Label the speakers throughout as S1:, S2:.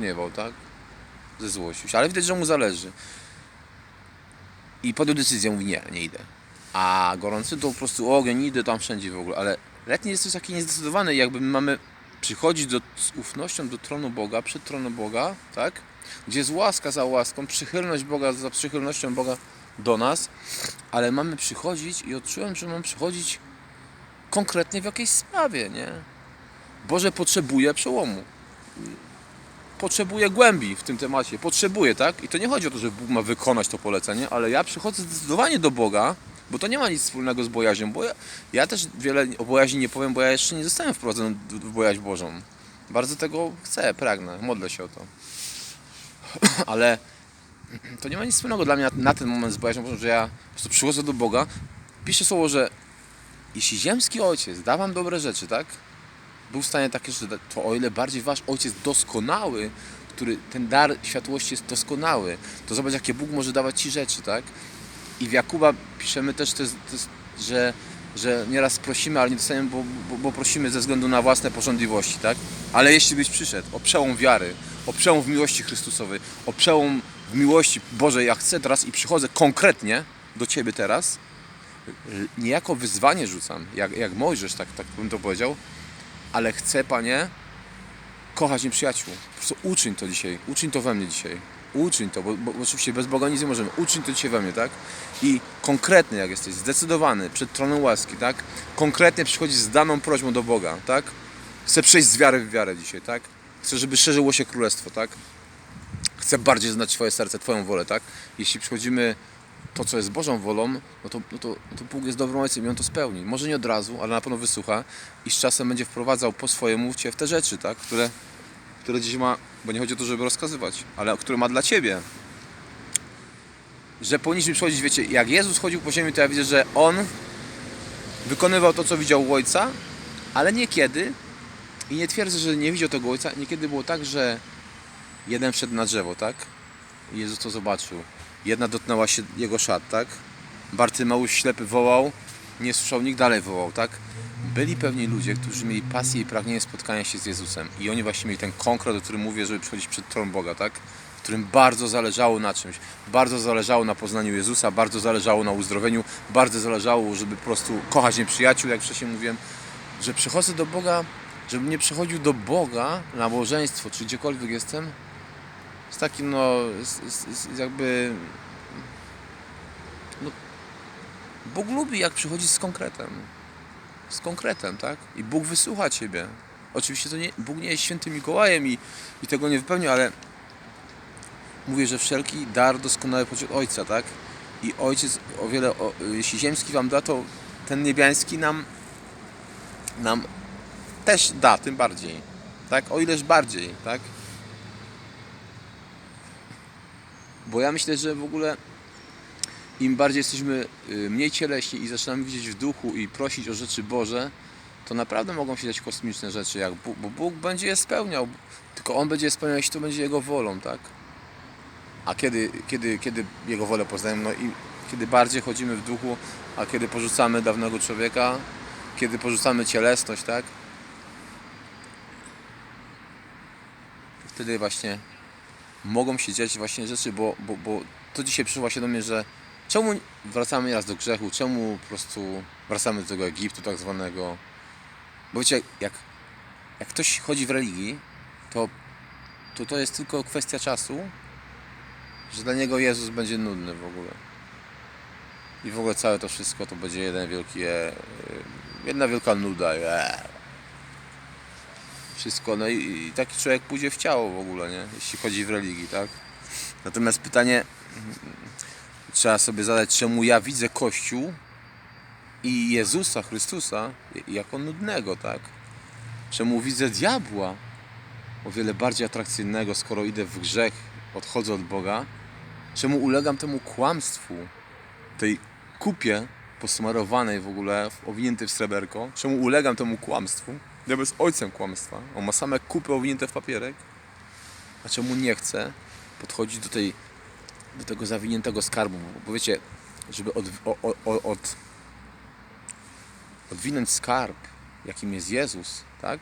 S1: gniewał, tak? Ze złością. się. Ale widać, że mu zależy. I podjął decyzję, mówi nie, nie idę. A gorący to po prostu ogień, idę tam wszędzie w ogóle. Ale letni jest też taki niezdecydowany, jakby my mamy przychodzić do, z ufnością do tronu Boga, przed tronem Boga, tak? Gdzie jest łaska za łaską, przychylność Boga za przychylnością Boga do nas, ale mamy przychodzić i odczułem, że mam przychodzić konkretnie w jakiejś sprawie, nie? Boże potrzebuje przełomu. Potrzebuje głębi w tym temacie. Potrzebuje, tak? I to nie chodzi o to, że Bóg ma wykonać to polecenie, ale ja przychodzę zdecydowanie do Boga, bo to nie ma nic wspólnego z bojaźnią, bo ja, ja też wiele o bojaźni nie powiem, bo ja jeszcze nie zostałem wprowadzony w bojaźń Bożą. Bardzo tego chcę, pragnę, modlę się o to. Ale to nie ma nic wspólnego dla mnie na, na ten moment z bojaźnią Bożą, że ja po prostu przychodzę do Boga, pisze słowo, że jeśli ziemski ojciec da wam dobre rzeczy, tak? Był w stanie takie rzeczy to o ile bardziej wasz ojciec doskonały, który ten dar światłości jest doskonały, to zobacz jakie Bóg może dawać ci rzeczy, tak? I w Jakuba piszemy też, to jest, to jest, że, że nieraz prosimy, ale nie dostaniemy, bo, bo, bo prosimy ze względu na własne porządliwości, tak? Ale jeśli byś przyszedł o przełom wiary, o przełom w miłości Chrystusowej, o przełom w miłości Bożej, ja chcę teraz i przychodzę konkretnie do Ciebie teraz, nie jako wyzwanie rzucam, jak, jak Mojżesz, tak, tak bym to powiedział, ale chcę, Panie, kochać nieprzyjaciół. Po prostu uczyń to dzisiaj, uczyń to we mnie dzisiaj. Uczyń to, bo, bo oczywiście bez Boga nic nie możemy. Uczyń to dzisiaj we mnie, tak? I konkretny jak jesteś, zdecydowany przed tronem łaski, tak? Konkretnie przychodzisz z daną prośbą do Boga, tak? Chcę przejść z wiary w wiarę dzisiaj, tak? Chcę, żeby szerzyło się królestwo, tak? Chcę bardziej znać Twoje serce, Twoją wolę, tak? Jeśli przychodzimy to, co jest Bożą wolą, no to, no to, no to Bóg jest dobrym ojcem i On to spełni. Może nie od razu, ale na pewno wysłucha i z czasem będzie wprowadzał po swojemu Cię w te rzeczy, tak? które, które dziś ma, bo nie chodzi o to, żeby rozkazywać, ale które ma dla Ciebie. Że powinniśmy przychodzić, wiecie, jak Jezus chodził po ziemi, to ja widzę, że On wykonywał to, co widział u Ojca, ale niekiedy, i nie twierdzę, że nie widział tego Ojca, niekiedy było tak, że jeden wszedł na drzewo, tak? I Jezus to zobaczył. Jedna dotknęła się jego szat, tak? Bartymeusz ślepy wołał, nie słyszał, nikt dalej wołał, tak? Byli pewni ludzie, którzy mieli pasję i pragnienie spotkania się z Jezusem. I oni właśnie mieli ten konkret, o którym mówię, żeby przychodzić przed tron Boga, tak? Którym bardzo zależało na czymś. Bardzo zależało na poznaniu Jezusa, bardzo zależało na uzdrowieniu, bardzo zależało, żeby po prostu kochać nieprzyjaciół, jak wcześniej mówiłem. Że przychodzę do Boga, żebym nie przychodził do Boga na nabożeństwo, czy gdziekolwiek jestem, z takim no, z, z, jakby no, Bóg lubi jak przychodzić z konkretem. Z konkretem, tak? I Bóg wysłucha Ciebie. Oczywiście to nie, Bóg nie jest świętym Mikołajem i, i tego nie wypełnia, ale mówię, że wszelki dar doskonały pochodzi od Ojca, tak? I Ojciec o wiele, o, jeśli ziemski Wam da, to ten niebiański nam, nam też da, tym bardziej. Tak? O ileż bardziej, tak? Bo ja myślę, że w ogóle im bardziej jesteśmy y, mniej cieleśni i zaczynamy widzieć w duchu i prosić o rzeczy Boże, to naprawdę mogą się dziać kosmiczne rzeczy, jak Bóg, bo Bóg będzie je spełniał. Tylko On będzie je spełniał, jeśli to będzie Jego wolą, tak? A kiedy, kiedy, kiedy Jego wolę poznajemy, no i kiedy bardziej chodzimy w duchu, a kiedy porzucamy dawnego człowieka, kiedy porzucamy cielesność, tak? Wtedy właśnie mogą się dziać właśnie rzeczy, bo, bo, bo to dzisiaj przyszło się do mnie, że czemu wracamy raz do grzechu, czemu po prostu wracamy do tego Egiptu tak zwanego. Bo wiecie, jak, jak ktoś chodzi w religii, to, to to jest tylko kwestia czasu, że dla niego Jezus będzie nudny w ogóle. I w ogóle całe to wszystko to będzie jeden wielki, e, jedna wielka nuda. E. Wszystko, no i, i taki człowiek pójdzie w ciało w ogóle, nie? Jeśli chodzi w religii, tak? Natomiast pytanie mm, trzeba sobie zadać, czemu ja widzę Kościół i Jezusa Chrystusa jako nudnego, tak? Czemu widzę diabła o wiele bardziej atrakcyjnego, skoro idę w grzech, odchodzę od Boga? Czemu ulegam temu kłamstwu, tej kupie posmarowanej w ogóle, owiniętej w sreberko? Czemu ulegam temu kłamstwu? Diabeł jest ojcem kłamstwa. On ma same kupy owinięte w papierek. A czemu nie chce podchodzić do tej do tego zawiniętego skarbu? Bo wiecie, żeby od, o, o, od, odwinąć skarb, jakim jest Jezus, tak?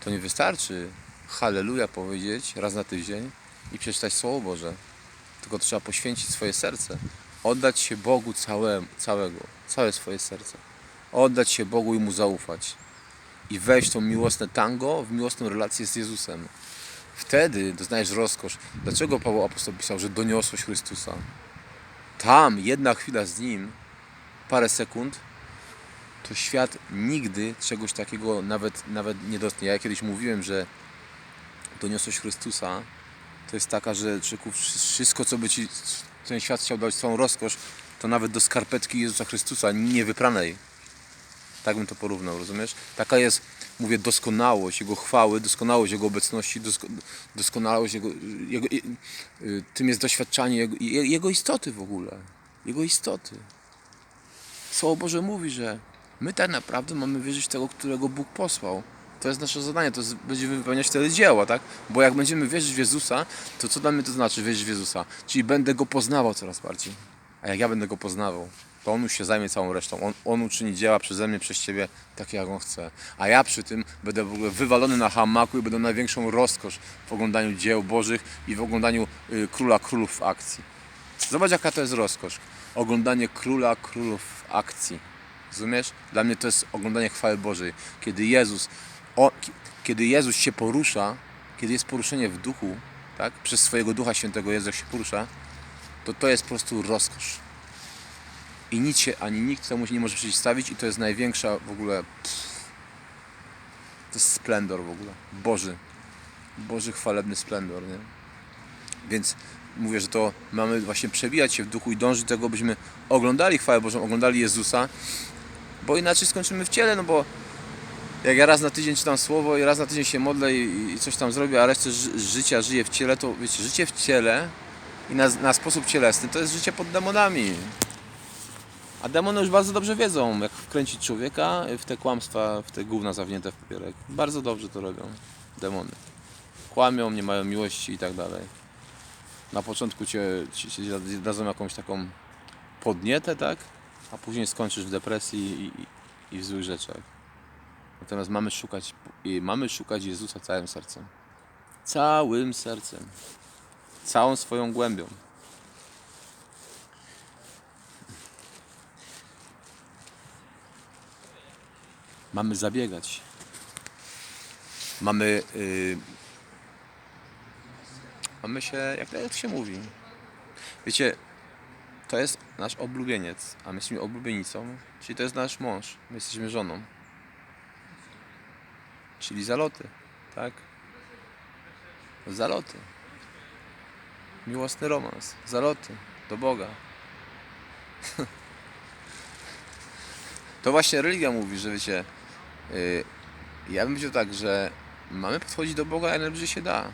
S1: To nie wystarczy Halleluja powiedzieć raz na tydzień i przeczytać Słowo Boże. Tylko trzeba poświęcić swoje serce. Oddać się Bogu całe, całego, całe swoje serce. Oddać się Bogu i Mu zaufać. I wejść w to miłosne tango, w miłosną relację z Jezusem. Wtedy doznajesz rozkosz. Dlaczego Paweł Apostoł pisał, że doniosłość Chrystusa? Tam jedna chwila z Nim, parę sekund, to świat nigdy czegoś takiego nawet, nawet nie dotknie. Ja kiedyś mówiłem, że doniosłość Chrystusa to jest taka, że człowieku, wszystko, co by ci ten świat chciał dać, całą rozkosz, to nawet do skarpetki Jezusa Chrystusa, niewypranej. Tak bym to porównał, rozumiesz? Taka jest, mówię, doskonałość Jego chwały, doskonałość Jego obecności, dosko, doskonałość Jego, jego y, tym jest doświadczanie jego, Je- jego istoty w ogóle. Jego istoty. Słowo Boże mówi, że my tak naprawdę mamy wierzyć w tego, którego Bóg posłał. To jest nasze zadanie, to jest, będziemy wypełniać wtedy dzieła, tak? Bo jak będziemy wierzyć w Jezusa, to co dla mnie to znaczy wierzyć w Jezusa? Czyli będę Go poznawał coraz bardziej. A jak ja będę Go poznawał, to On już się zajmie całą resztą. On, on uczyni dzieła przeze mnie, przez Ciebie, takie jak On chce. A ja przy tym będę w ogóle wywalony na hamaku i będę największą rozkosz w oglądaniu dzieł Bożych i w oglądaniu y, Króla Królów w akcji. Zobacz jaka to jest rozkosz. Oglądanie Króla Królów w akcji. Rozumiesz? Dla mnie to jest oglądanie chwały Bożej. Kiedy Jezus, o, ki- kiedy Jezus się porusza, kiedy jest poruszenie w duchu, tak? Przez swojego Ducha Świętego Jezus się porusza, to to jest po prostu rozkosz. I nic się, ani nikt temu się nie może przeciwstawić i to jest największa w ogóle pff, to jest splendor w ogóle. Boży. Boży chwalebny splendor, nie? Więc mówię, że to mamy właśnie przebijać się w duchu i dążyć do tego, byśmy oglądali chwałę Bożą, oglądali Jezusa, bo inaczej skończymy w ciele, no bo jak ja raz na tydzień czytam słowo i raz na tydzień się modlę i, coś tam zrobię, a resztę ży, życia żyję w ciele, to wiecie, życie w ciele i na, na sposób cielesny to jest życie pod demonami. A demony już bardzo dobrze wiedzą, jak wkręcić człowieka w te kłamstwa, w te gówna zawinięte w papierek. Bardzo dobrze to robią demony. Kłamią, nie mają miłości i tak dalej. Na początku cię, ci, ci dadzą jakąś taką podnietę, tak? A później skończysz w depresji i, i, w złych rzeczach. Natomiast mamy szukać, mamy szukać Jezusa całym sercem. Całym sercem. Całą swoją głębią. Mamy zabiegać. Mamy. Yy, mamy się. Jak jak się mówi? Wiecie, to jest nasz oblubieniec, a my jesteśmy oblubienicą, czyli to jest nasz mąż. My jesteśmy żoną. Czyli zaloty, tak? Zaloty. Miłosny romans. Zaloty. Do Boga. To właśnie religia mówi, że wiecie, ja bym powiedział tak, że mamy podchodzić do Boga jak najbliżej się da.